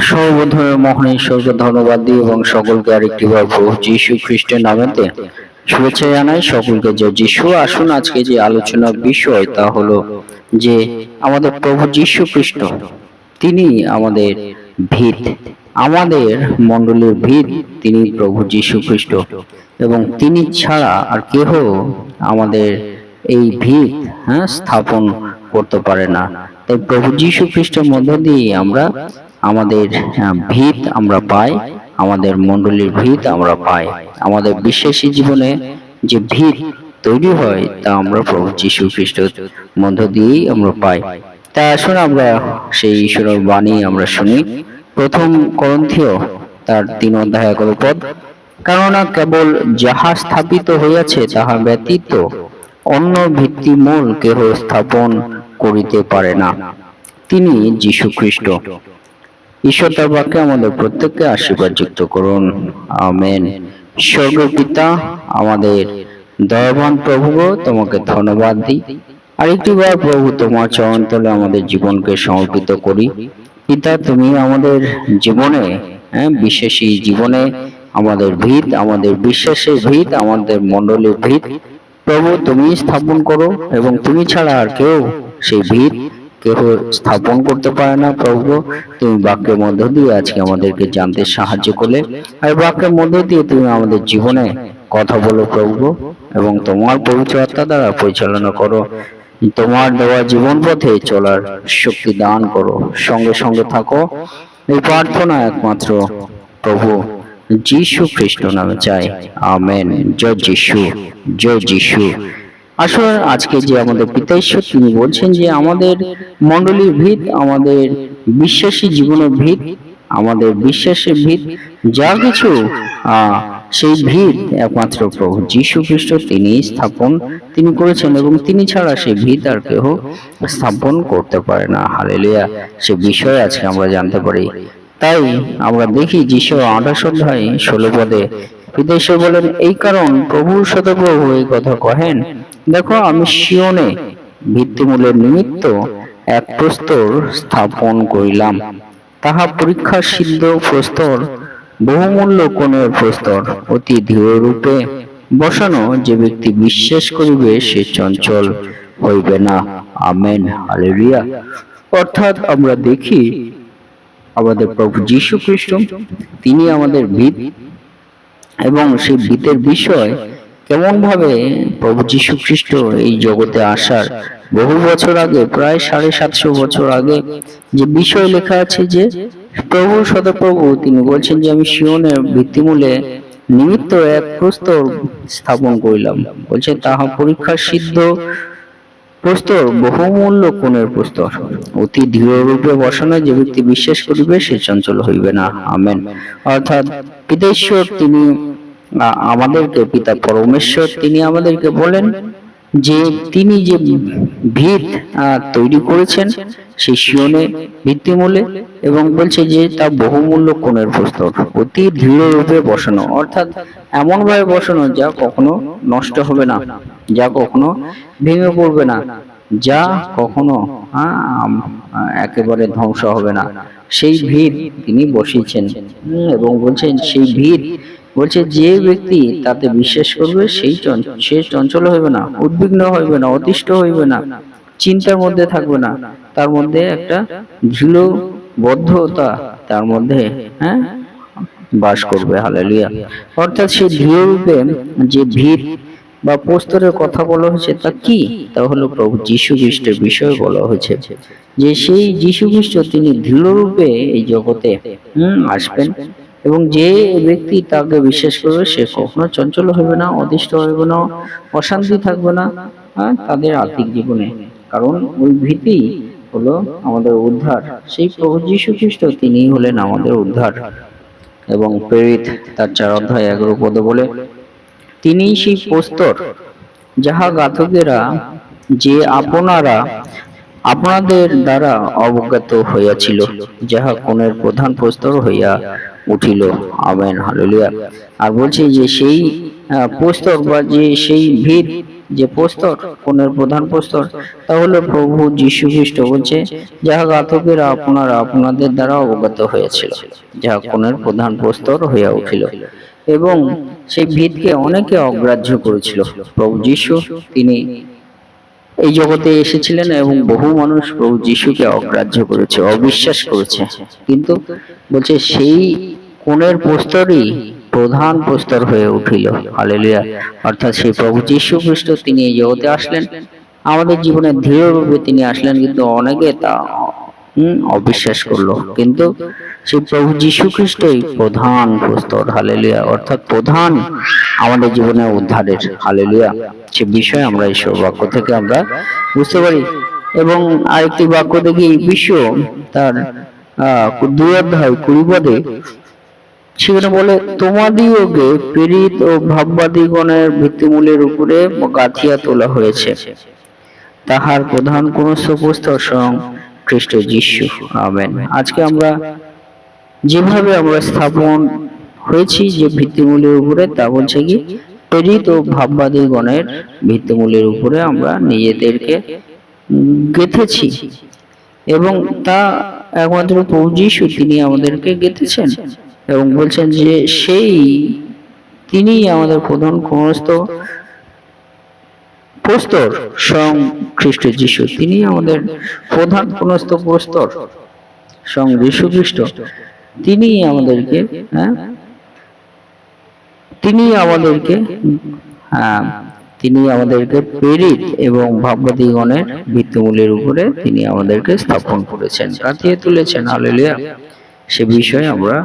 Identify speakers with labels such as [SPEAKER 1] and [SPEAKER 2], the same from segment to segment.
[SPEAKER 1] সর্বধর্মের মহান ঈশ্বরকে ধন্যবাদ দিই এবং সকলকে আরেকটি বার প্রভু যীশু খ্রিস্টের নামেতে শুভেচ্ছা জানাই। সকলকে যে আসুন আজকে যে বিষয় তা হলো যে আমাদের প্রভু যীশু খ্রিস্ট, তিনি আমাদের আমাদের মণ্ডলের তিনি প্রভু যীশু খ্রিস্ট এবং তিনি ছাড়া আর কেহ আমাদের এই ভিত হ্যাঁ স্থাপন করতে পারে না। তাই প্রভু যীশু খ্রিস্টের মধ্য দিয়ে আমরা আমাদের ভিত আমরা পাই, আমাদের মণ্ডলীর ভিত আমরা পাই। আমাদের বিশ্বাসী জীবনে যে ভিত তৈরি হয়, তা আমরা প্রভু যীশু খ্রিস্টের মধ্য দিয়েই আমরা পাই। তা আসুন আমরা সেই ঈশ্বরের বাণী আমরা শুনি। প্রথম করন্থীয় তার তিন অধ্যায় এগারো পদ, কেননা কেবল যাহা স্থাপিত হইয়াছে, তাহা ব্যতীত অন্য ভিত্তিমূল কেহ স্থাপন করিতে পারে না। তিনি যীশু খ্রিস্ট। ঈশ্বর তার বাক্যে আমাদের প্রত্যেককে আশীর্বাদ যুক্ত করুন। আমেন। স্বর্গীয় পিতা আমাদের দয়াবান প্রভু তোমাকে ধন্যবাদ দিই। আরেকটি বার প্রভু তোমার চরণতলে আমাদের জীবনকে সমর্পিত করি। পিতা, তুমি আমাদের জীবনে হ্যাঁ বিশ্বাসী জীবনে আমাদের ভিত, আমাদের বিশ্বাসের ভিত, আমাদের মণ্ডলের ভিত। প্রভু, তুমি স্থাপন করো এবং তুমি ছাড়া আর কেউ সেই ভিত কেহ স্থাপন করতে পারে না, প্রভু, তুমি বাক্যের মধ্য দিয়ে আজকে আমাদেরকে জানতে সাহায্য করলে। আর বাক্যের মধ্য দিয়ে তুমি আমাদের জীবনে কথা বলো, প্রভু, এবং তোমার আত্মা দ্বারা পরিচালনা করো। তোমার দেওয়া জীবন পথে চলার শক্তি দান করো। সঙ্গে সঙ্গে থাকো। এই প্রার্থনা একমাত্র প্রভু যীশু খ্রিস্ট নামে চাই। আমেন। জয় যীশু। জয় যীশু। আসলে আজকে যে আমাদের পিতা ঈশ্বর, তিনি বলছেন যে আমাদের মণ্ডলীর ভিত, আমাদের বিশ্বাসী জীবনের ভিত, আমাদের বিশ্বাসের ভিত, যা কিছু সেই ভিত একমাত্র প্রভু যীশু খ্রিস্ট, তিনি স্থাপন, তিনি করেছেন এবং তিনি ছাড়া সেই ভিত আর কেহ স্থাপন করতে পারে না। হালেলুয়া। সে বিষয়ে আজকে আমরা জানতে পারি। তাই আমরা দেখি যিশু আঠাশ অধ্যায় ষোলো পদে বিদেশে বলেন, এই কারণ প্রভু এই কথা কহেন দেখো আমি শিওনে ভিত্তিমূলের নিমিত্ত এক প্রস্তর স্থাপন করিলাম। তাহা পরীক্ষা সিদ্ধ প্রস্তর বহুমূল্য কোণের প্রস্তর অতি দৃঢ় রূপে বসানো যে ব্যক্তি বিশ্বাস করিবে সে চঞ্চল হইবে না। Amen hallelujah. অর্থাৎ আমরা দেখি আমাদের প্রভু যীশু খ্রিস্ট তিনি আমাদের ভিত এবং সেই ভিতের বিষয় কেমন ভাবে প্রভু যীশু খ্রিস্ট এই জগতে আসার বহু বছর আগে, প্রায় সাড়ে সাতশো বছর আগে যে বিষয় লেখা আছে যে প্রভু সদপ্রভু, তিনি বলছেন যে, আমি শিওনের ভিত্তিমূলে নিমিত্ত এক প্রস্তর স্থাপন করিলাম। বলছে তাহা পরীক্ষার সিদ্ধ প্রস্তর বহুমূল্য কোণের প্রস্তর। অতি দৃঢ় রূপে বসানো যে ব্যক্তি বিশ্বাস করিবে, সে চঞ্চল হইবে না। আমেন। অর্থাৎ পিতেশ্বর তিনি আ- আমাদেরকে পিতা পরমেশ্বর, তিনি আমাদেরকে বলেন যে, তিনি যে ভিত তৈরি করেছেন সেই শিওনে ভিত্তিমূলে এবং বলছে যে, তা বহুমূল্য কোণের প্রস্তর অতি দৃঢ় রূপে বসানো। অর্থাৎ এমন ভাবে বসানো যা কখনো নষ্ট হবে না, যা কখনো ভেঙে পড়বে না, যা কখনো একেবারে ধ্বংস হবে না। সেই ভিত তিনি বসিয়েছেন এবং বলছেন, সেই ভিত বলছে, যে ব্যক্তি তাতে বিশ্বাস করবে, সেই সে চঞ্চল হইবে না, উদ্বিগ্ন হইবে না, অতিষ্ঠ হইবে না, চিন্তার মধ্যে থাকবে না। তার মধ্যে একটা দৃঢ় বদ্ধতা তার মধ্যে হ্যাঁ বাস করবে, হালেলুয়া। অর্থাৎ সেই দৃঢ় রূপে যে ভিত বা প্রস্তরের কথা বলা হয়েছে, তা কি? তা হলো প্রভু যীশু খ্রিস্টের বিষয়ে বলা হয়েছে যে, সেই যীশু খ্রিস্ট তিনি দৃঢ় রূপে এই জগতে, হুম, আসবেন। এবং যে ব্যক্তি তাকে বিশ্বাস করবে সে কখনো চঞ্চল হবে না অদিষ্ট হবে না অশান্তি থাকবে না হ্যাঁ, তাদের আর্থিক জীবনে। কারণ ওই ভীতি হলো আমাদের উদ্ধার। সেই প্রভু যীশু খ্রিস্ট তিনি হলেন আমাদের উদ্ধার। এবং প্রেরিত তার চার অধ্যায় এগারো পদে বলে তিনি সেই প্রস্তর যাহা গাথকেরা যে আপনারা আপনাদের দ্বারা অবগত হইয়াছিল যাহা কোণের প্রধান প্রস্তর হইয়া উঠিল। Amen, hallelujah. আর বলছে যে সেই প্রস্তর বা যে সেই ভিত যে প্রস্তর, কোণের প্রধান প্রস্তর, তা হলো প্রভু যীশু খ্রিস্ট বলছে, যাহা ঘাতকেরা আপনারা আপনাদের দ্বারা অবগত হয়েছিল, যাহা কোণের প্রধান প্রস্তর হইয়া উঠিল। এবং সেই ভিতকে অনেকে অগ্রাহ্য করেছিল। প্রভু যীশু, তিনি এই জগতে এসেছিলেন এবং বহু মানুষ প্রভু যিশুকে অগ্রাহ্য করেছে, অবিশ্বাস করেছে। কিন্তু বলছে, সেই কোণের প্রস্তরই প্রধান প্রস্তর হয়ে উঠিল। হালেলুয়া। অর্থাৎ সেই প্রভু যিশু খ্রিস্ট, তিনি এই জগতে আসলেন। আমাদের জীবনে দৃঢ় তিনি আসলেন, কিন্তু অনেকে তা অবিশ্বাস করল। কিন্তু সেই প্রভু যীশু খ্রিস্টই প্রধান প্রস্তর হালেলুয়া অর্থাৎ প্রধান আমাদের জীবনে উদ্ধারের হালেলুয়া। সে বিষয় আমরা এই বাক্য থেকে আমরা বুঝতে পারি। এবং আরেকটি বাক্য দেখি বিশ্ব তার আহ দুই অধ্যায় কুড়ি পদে সেখানে বলে তোমাদিওকে প্রেরিত ও ভাববাদীগণের ভিত্তিমূলের উপরে গাঁথিয়া তোলা হয়েছে। তাহার প্রধান কোন পুস্তক স্বয়ং খ্রিস্ট যিশু। আমেন। আজকে আমরা যেভাবে আমরা স্থাপন হয়েছি যে ভিত্তিমূলের উপরে তা বলছে কি? প্রেরিত ও ভাববাদী গণের ভিত্তিমূলের উপরে আমরা নিজেদেরকে গেঁথেছি। এবং তা একমাত্র প্রভু যিশু তিনি আমাদেরকে গেঁথেছেন। এবং বলছেন যে সেই তিনি আমাদের প্রধান সমস্ত প্রস্তর স্বয়ং খ্রিস্ট যিশু। তিনি আমাদের প্রধান সমস্ত প্রস্তর স্বয়ং যীশু খ্রিস্ট। তিনি আমাদেরকে হ্যাঁ? তিনি আমাদেরকে হ্যাঁ তিনি আমাদেরকে প্রেরিত এবং ভাববাদীগণের ভিত্তিমূলের উপরে তিনি আমাদেরকে স্থাপন করেছেন, কাটিয়ে তুলেছেন। হালেলুয়া। সে বিষয়ে আমরা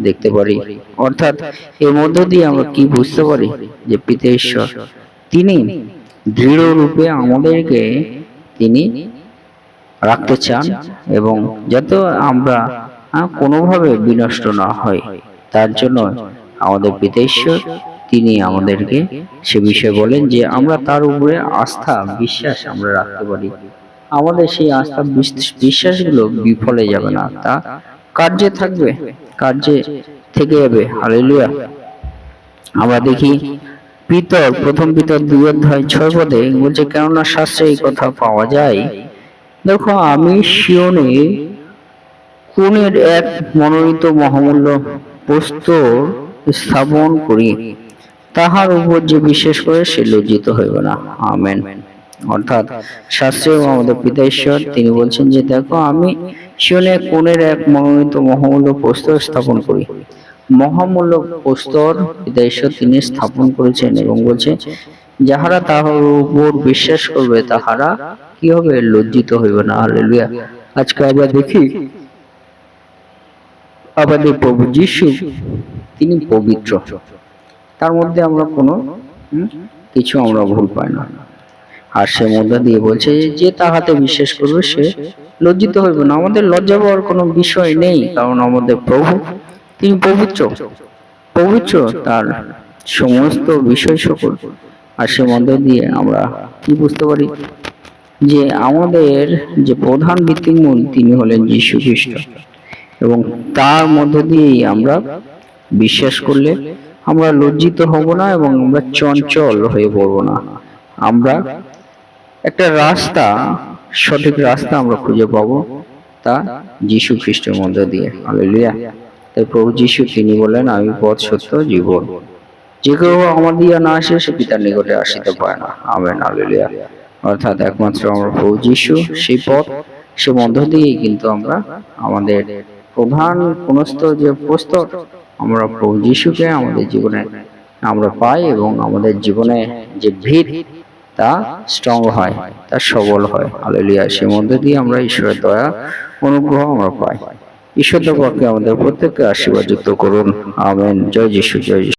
[SPEAKER 1] দেখতে পারি। অর্থাৎ এর মধ্য দিয়ে আমরা কি বুঝতে পারি যে পিতা ঈশ্বর, তিনি দৃঢ় রূপে আমাদেরকে তিনি রাখতে চান এবং যাতে আমরা কোনোভাবে বিনষ্ট না হয় তার জন্য আমাদের পিতা তিনি আমাদেরকে সে বিষয়ে বলেন যে আমরা তার উপরে আস্থা, বিশ্বাস আমরা রাখতে পারি। আমাদের সেই আস্থা, বিশ- বিশ্বাসগুলো বিফলে যাবে না, তা কার্যে থাকবে, কার্যে থেকে যাবে। হালেলুয়া। আমরা দেখি পিতর প্রথম পিতর দুই অধ্যায় ছয় পদে বলছে, কেননা শাস্ত্রে এই কথা পাওয়া যায়। দেখো, আমি শিওনে কোনের এক মনোনীত মহামূল্য প্রস্তর স্থাপন করি। তাহার উপর যে বিশেষ করে, সে লজ্জিত হইবে না। আমেন। অর্থাৎ শাস্ত্রেও আমাদের পিতা ঈশ্বর, তিনি বলছেন যে, দেখো, আমি শিওনে কোনের এক মনোনীত মহামূল্য প্রস্তর স্থাপন করি। মহামূল্য প্রস্তর ঈশ্বর তিনি স্থাপন করেছেন এবং বলছে, যাহারা তাহার উপর বিশ্বাস করবে, তাহারা কি হবে? লজ্জিত হইবে না। হালেলুয়া। আজকে আমরা দেখি, আমাদের প্রভু যিশু, তিনি পবিত্র। তার মধ্যে আমরা কোনো কিছু আমরা ভুল পাই না। আর সে মধ্যে দিয়ে বলছে যে তাহাতে বিশ্বাস করবে, সে লজ্জিত হইবে না। আমাদের লজ্জা পাওয়ার কোনো বিষয় নেই, কারণ আমাদের প্রভু তিনি পবিত্র। পবিত্র তার সমস্ত বিষয় সকল। আর সে মধ্যে দিয়ে আমরা কি বুঝতে পারি? যে আমাদের যে প্রধান ভিত্তিমূল তিনি হলেন যীশু খ্রিস্ট এবং তার মধ্য দিয়েই আমরা বিশ্বাস করলে আমরা লজ্জিত হব না এবং আমরা চঞ্চল হয়ে পড়ব না। আমরা একটা রাস্তা, সঠিক রাস্তা আমরা খুঁজে পাবো তা যীশু খ্রিস্টের মধ্য দিয়ে। হালেলুয়া তাই প্রভু যীশু তিনি বলেন আমি পথ, সত্য, জীবন। যে কেউ আমার দিয়া না আসে, সে পিতার নিকটে আসিতে পারে না। Amen, hallelujah. অর্থাৎ একমাত্র আমরা প্রভু যীশু, সেই পথ, সে মধ্য দিয়েই কিন্তু আমরা আমাদের প্রধান সমস্ত যে প্রস্তর, আমরা প্রভু যিশুকে আমাদের জীবনে আমরা পাই এবং আমাদের জীবনে যে ভিত, তা স্ট্রং হয়, তা সবল হয়। হালেলুয়া। সে মধ্য দিয়ে আমরা ঈশ্বরের দয়া, অনুগ্রহ আমরা পাই। ঈশ্বর আমাদের প্রত্যেককে আশীর্বাদ যুক্ত করুন। আমেন। জয় যিশু জয়